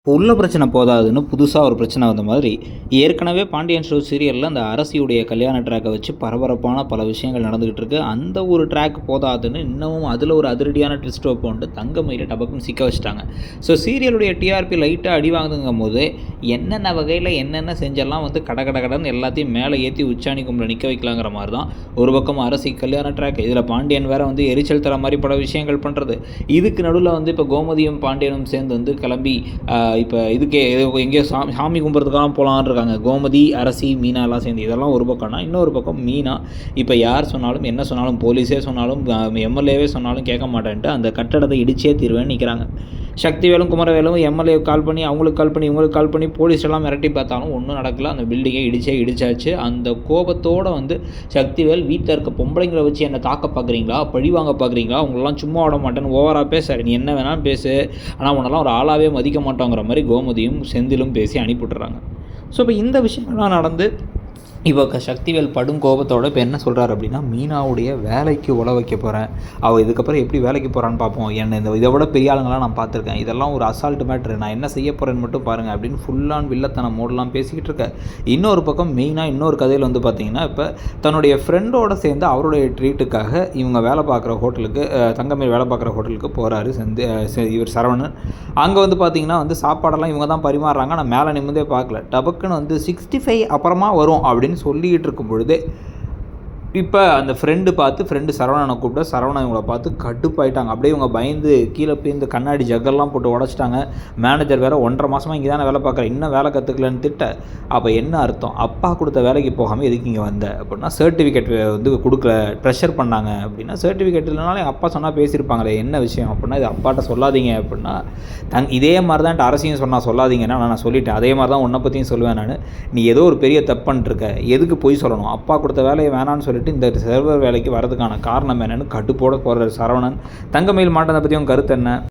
இப்போ உள்ள பிரச்சனை போதாதுன்னு புதுசாக ஒரு பிரச்சனை வந்த மாதிரி ஏற்கனவே பாண்டியன் ஷோ சீரியலில் அந்த அரசியுடைய கல்யாண ட்ராக்கை வச்சு பரபரப்பான பல விஷயங்கள் நடந்துகிட்டு இருக்கு. அந்த ஒரு ட்ராக் போதாதுன்னு இன்னமும் அதில் ஒரு அதிரடியான ட்விஸ்ட் தங்க தங்கமயில டபக்குன்னு சிக்க வச்சுட்டாங்க. ஸோ சீரியலுடைய டிஆர்பி லைட்டாக அடி வாங்குதுங்கும் போது என்னென்ன வகையில் என்னென்ன செஞ்செல்லாம் வந்து கட கட கடன் எல்லாத்தையும் மேலே ஏற்றி உச்சாணி கும்பில் நிற்க வைக்கலாங்கிற மாதிரி தான் ஒரு பக்கம் அரசி கல்யாண ட்ராக் இதில் பாண்டியன் வேற வந்து எரிச்சல் தர மாதிரி பல விஷயங்கள் பண்ணுறது இதுக்கு நடுவில் வந்து இப்போ கோமதியும் பாண்டியனும் சேர்ந்து வந்து கிளம்பி இப்போ இதுக்கே எங்கேயோ சாமி சாமி கும்பிட்றதுக்கெல்லாம் போகலான்னு இருக்காங்க. கோமதி அரசி மீனா எல்லாம் சேர்ந்து. இதெல்லாம் ஒரு பக்கம்னா இன்னொரு பக்கம் மீனா. இப்போ யார் சொன்னாலும் என்ன சொன்னாலும் போலீஸே சொன்னாலும் எம்எல்ஏவே சொன்னாலும் கேட்க மாட்டேன்ட்டு அந்த கட்டடத்தை இடிச்சே தீர்வேன்னு நிற்கிறாங்க சக்திவேலும் குமரவேலும் எம்எல்ஏ கால் பண்ணி அவங்களுக்கு கால் பண்ணி இவங்களுக்கு கால் பண்ணி போலீஸ் எல்லாம் மிரட்டி பார்த்தாலும் ஒன்றும் நடக்கல. அந்த பில்டிங்கை இடிச்சே இடிச்சாச்சு. அந்த கோபத்தோடு வந்து சக்திவேல் வீட்டில் இருக்க பொம்பளைங்களை வச்சு என்னை தாக்க பார்க்குறீங்களா? பழி வாங்க பார்க்குறீங்களா? உங்களெல்லாம் சும்மா விட மாட்டேன்னு ஓவராக பேச நீ என்ன வேணாலும் பேசு. ஆனால் உன்னெல்லாம் ஒரு ஆளாகவே மதிக்க மாட்டோங்கிற மாதிரி கோமதியும் செந்திலும் பேசி அனுப்பிவிட்றாங்க ஸோ இப்போ இந்த விஷயங்கள்லாம் நடந்து இப்போ சக்திவேல் படும் கோபத்தோட இப்போ என்ன சொல்கிறாரு அப்படின்னா மீனாவுடைய வேலைக்கு உழ வைக்க போகிறேன் அவள் இதுக்கப்புறம் எப்படி வேலைக்கு போகிறான்னு பார்ப்போம் என்னை இந்த இதை விட பெரிய ஆளுங்களாம் நான் பார்த்துருக்கேன். இதெல்லாம் ஒரு அசால்ட் மேட்ரு நான் என்ன செய்ய போகிறேன்னு மட்டும் பாருங்கள் அப்படின்னு ஃபுல்லான் வில்லத்தனம் மோடலாம் பேசிக்கிட்டு இருக்க. இன்னொரு பக்கம் மெயினாக இன்னொரு கதையில் வந்து பார்த்தீங்கன்னா இப்போ தன்னுடைய ஃப்ரெண்டோட சேர்ந்து அவருடைய ட்ரீட்டுக்காக இவங்க வேலை பார்க்குற ஹோட்டலுக்கு தங்கமேல் வேலை பார்க்குற ஹோட்டலுக்கு போகிறாரு செந்து இவர் சரவணன். அங்கே வந்து பார்த்தீங்கன்னா வந்து சாப்பாடெல்லாம் இவங்க தான் பரிமாறுறாங்க. நான் மேலே நிமிந்தே பார்க்கல. டபக்குன்னு வந்து சிக்ஸ்டி ஃபைவ் அப்புறமா வரும் அப்படின்னு சொல்லிக்கிட்டு இருக்கும் பொழுது இப்போ அந்த ஃப்ரெண்டு பார்த்து ஃப்ரெண்டு சரவணனை கூப்பிட்டா சரவணன் இவங்களை பார்த்து கடுப்பாயிட்டாங்க. அப்படியே இவங்க பயந்து கீழே போய் இந்த கண்ணாடி ஜக்கெல்லாம் போட்டு உடச்சிட்டாங்க. மேனேஜர் வேறு ஒன்றரை மாதமாக இங்கே தானே வேலை பார்க்குறேன் இன்னும் வேலை கற்றுக்கலன்னு திட்ட. அப்போ என்ன அர்த்தம்? அப்பா கொடுத்த வேலைக்கு போகாமல் எதுக்கு இங்கே வந்த? அப்படின்னா சர்டிஃபிகேட் வந்து கொடுக்கல ப்ரெஷர் பண்ணாங்க அப்படின்னா சர்டிஃபிகேட் இல்லைனாலும் எங்கள் அப்பா சொன்னால் பேசியிருப்பாங்களே என்ன விஷயம் அப்படின்னா இது அப்பாட்ட சொல்லாதீங்க அப்படின்னா தங் இதே மாதிரி தான் அரசியும் சொன்னால் சொல்லாதீங்கன்னா நான் சொல்லிட்டேன். அதே மாதிரி தான் உன்னை பற்றியும் சொல்லுவேன் நான். நீ ஏதோ ஒரு பெரிய தப்புன்ட்டுருக்க எதுக்கு போய் சொல்லணும்? அப்பா கொடுத்த வேலையை வேணான்னு சொல்லிட்டு இந்த சர்வர் வேலைக்கு வரதுக்கான காரணம் என்னென்னு கடுப்போட போகிறார் சரவணன். தங்கமயில் மாட்டதை பற்றியும் கருத்து என்ன?